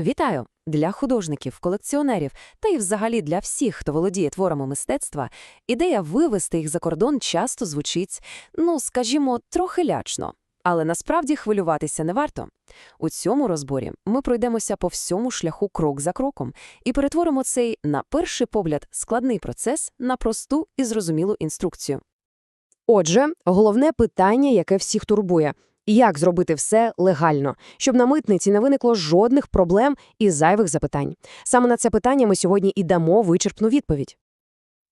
Вітаю! Для художників, колекціонерів та й взагалі для всіх, хто володіє творами мистецтва, ідея вивести їх за кордон часто звучить, ну, скажімо, трохи лячно. Але насправді хвилюватися не варто. У цьому розборі ми пройдемося по всьому шляху крок за кроком і перетворимо цей, на перший погляд, складний процес на просту і зрозумілу інструкцію. Отже, головне питання, яке всіх турбує – як зробити все легально, щоб на митниці не виникло жодних проблем і зайвих запитань. Саме на це питання ми сьогодні і дамо вичерпну відповідь.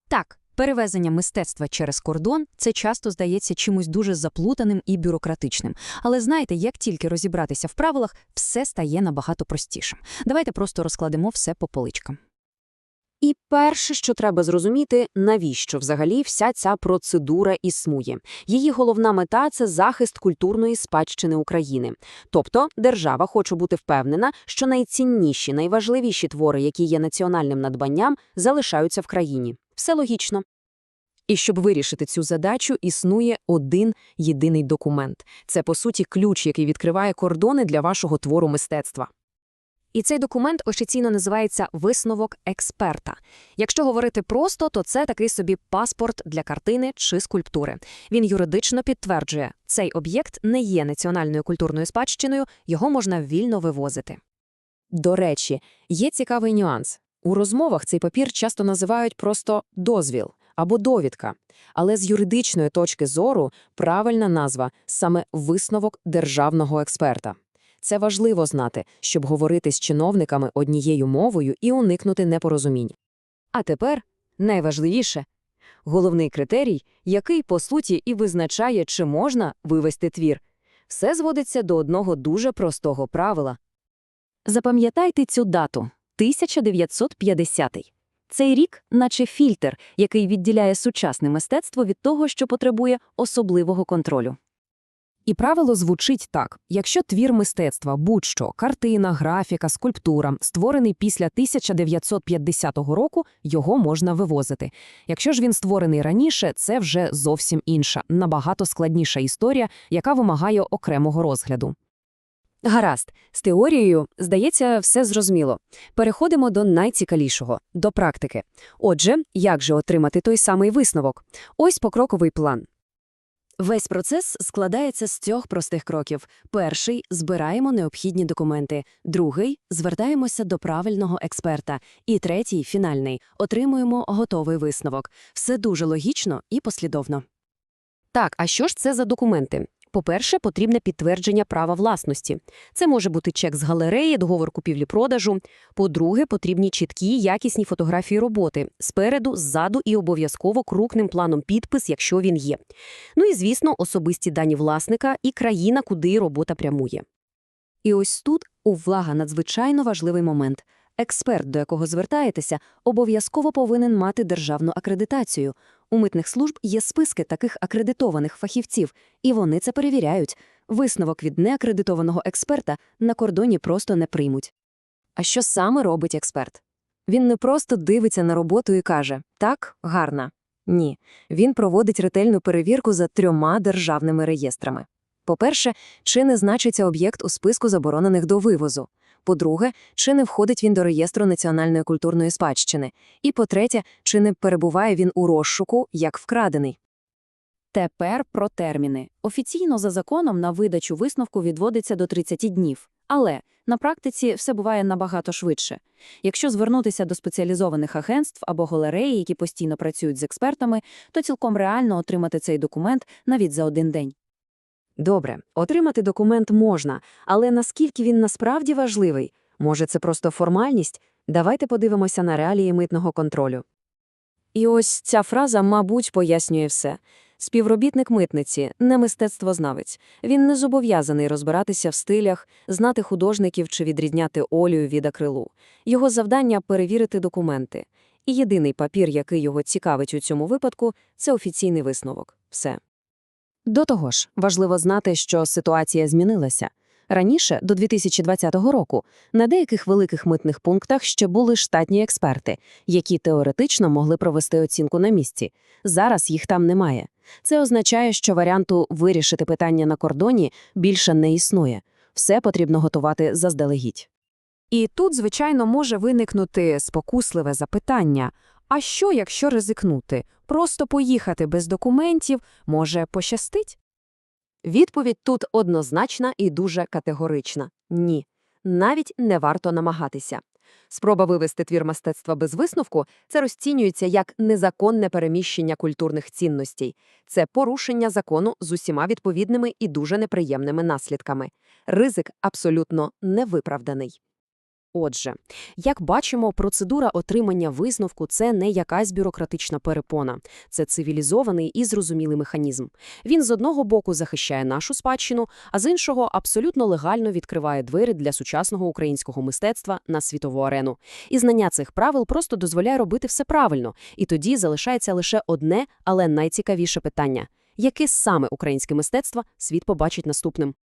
Так, перевезення мистецтва через кордон це часто здається чимось дуже заплутаним і бюрократичним. Але знаєте, як тільки розібратися в правилах, все стає набагато простішим. Давайте просто розкладемо все по поличкам. І перше, що треба зрозуміти, навіщо взагалі вся ця процедура існує. Її головна мета – це захист культурної спадщини України. Тобто держава хоче бути впевнена, що найцінніші, найважливіші твори, які є національним надбанням, залишаються в країні. Все логічно. І щоб вирішити цю задачу, існує один єдиний документ. Це, по суті, ключ, який відкриває кордони для вашого твору мистецтва. І цей документ офіційно називається висновок експерта. Якщо говорити просто, то це такий собі паспорт для картини чи скульптури. Він юридично підтверджує, цей об'єкт не є національною культурною спадщиною, його можна вільно вивозити. До речі, є цікавий нюанс. У розмовах цей папір часто називають просто дозвіл або довідка. Але з юридичної точки зору правильна назва саме висновок державного експерта. Це важливо знати, щоб говорити з чиновниками однією мовою і уникнути непорозумінь. А тепер найважливіше – головний критерій, який, по суті, і визначає, чи можна вивести твір. Все зводиться до одного дуже простого правила. Запам'ятайте цю дату – 1950 Цей рік наче фільтр, який відділяє сучасне мистецтво від того, що потребує особливого контролю. І правило звучить так: якщо твір мистецтва, будь-що, картина, графіка, скульптура, створений після 1950 року, його можна вивозити. Якщо ж він створений раніше, це вже зовсім інша, набагато складніша історія, яка вимагає окремого розгляду. Гаразд, з теорією, здається, все зрозуміло. Переходимо до найцікавішого – до практики. Отже, як же отримати той самий висновок? Ось покроковий план. Весь процес складається з трьох простих кроків. Перший – збираємо необхідні документи. Другий – звертаємося до правильного експерта. І третій – фінальний – отримуємо готовий висновок. Все дуже логічно і послідовно. Так, а що ж це за документи? По-перше, потрібне підтвердження права власності. Це може бути чек з галереї, договор купівлі-продажу. По-друге, потрібні чіткі, якісні фотографії роботи спереду, ззаду і обов'язково крупним планом підпис, якщо він є. Ну і, звісно, особисті дані власника і країна, куди робота прямує. І ось тут увага надзвичайно важливий момент. Експерт, до якого звертаєтеся, обов'язково повинен мати державну акредитацію. У митних служб є списки таких акредитованих фахівців, і вони це перевіряють. Висновок від неакредитованого експерта на кордоні просто не приймуть. А що саме робить експерт? Він не просто дивиться на роботу і каже «так, гарна». Ні, він проводить ретельну перевірку за трьома державними реєстрами. По-перше, чи не значиться об'єкт у списку заборонених до вивозу. По-друге, чи не входить він до реєстру національної культурної спадщини. І по-третє, чи не перебуває він у розшуку як вкрадений. Тепер про терміни. Офіційно за законом на видачу висновку відводиться до 30 днів. Але на практиці все буває набагато швидше. Якщо звернутися до спеціалізованих агентств або галереї, які постійно працюють з експертами, то цілком реально отримати цей документ навіть за один день. Добре, отримати документ можна, але наскільки він насправді важливий? Може, це просто формальність? Давайте подивимося на реалії митного контролю. І ось ця фраза, мабуть, пояснює все. Співробітник митниці, не мистецтвознавець. Він не зобов'язаний розбиратися в стилях, знати художників чи відрізняти олію від акрилу. Його завдання перевірити документи. І єдиний папір, який його цікавить у цьому випадку, це офіційний висновок. Все. До того ж, важливо знати, що ситуація змінилася. Раніше, до 2020 року, на деяких великих митних пунктах ще були штатні експерти, які теоретично могли провести оцінку на місці. Зараз їх там немає. Це означає, що варіанту вирішити питання на кордоні більше не існує. Все потрібно готувати заздалегідь. І тут, звичайно, може виникнути спокусливе запитання. А що, якщо ризикнути? Просто поїхати без документів може пощастить? Відповідь тут однозначна і дуже категорична. Ні. Навіть не варто намагатися. Спроба вивести твір мистецтва без висновку – це розцінюється як незаконне переміщення культурних цінностей. Це порушення закону з усіма відповідними і дуже неприємними наслідками. Ризик абсолютно невиправданий. Отже, як бачимо, процедура отримання висновку – це не якась бюрократична перепона. Це цивілізований і зрозумілий механізм. Він з одного боку захищає нашу спадщину, а з іншого абсолютно легально відкриває двері для сучасного українського мистецтва на світову арену. І знання цих правил просто дозволяє робити все правильно. І тоді залишається лише одне, але найцікавіше питання – яке саме українське мистецтво світ побачить наступним?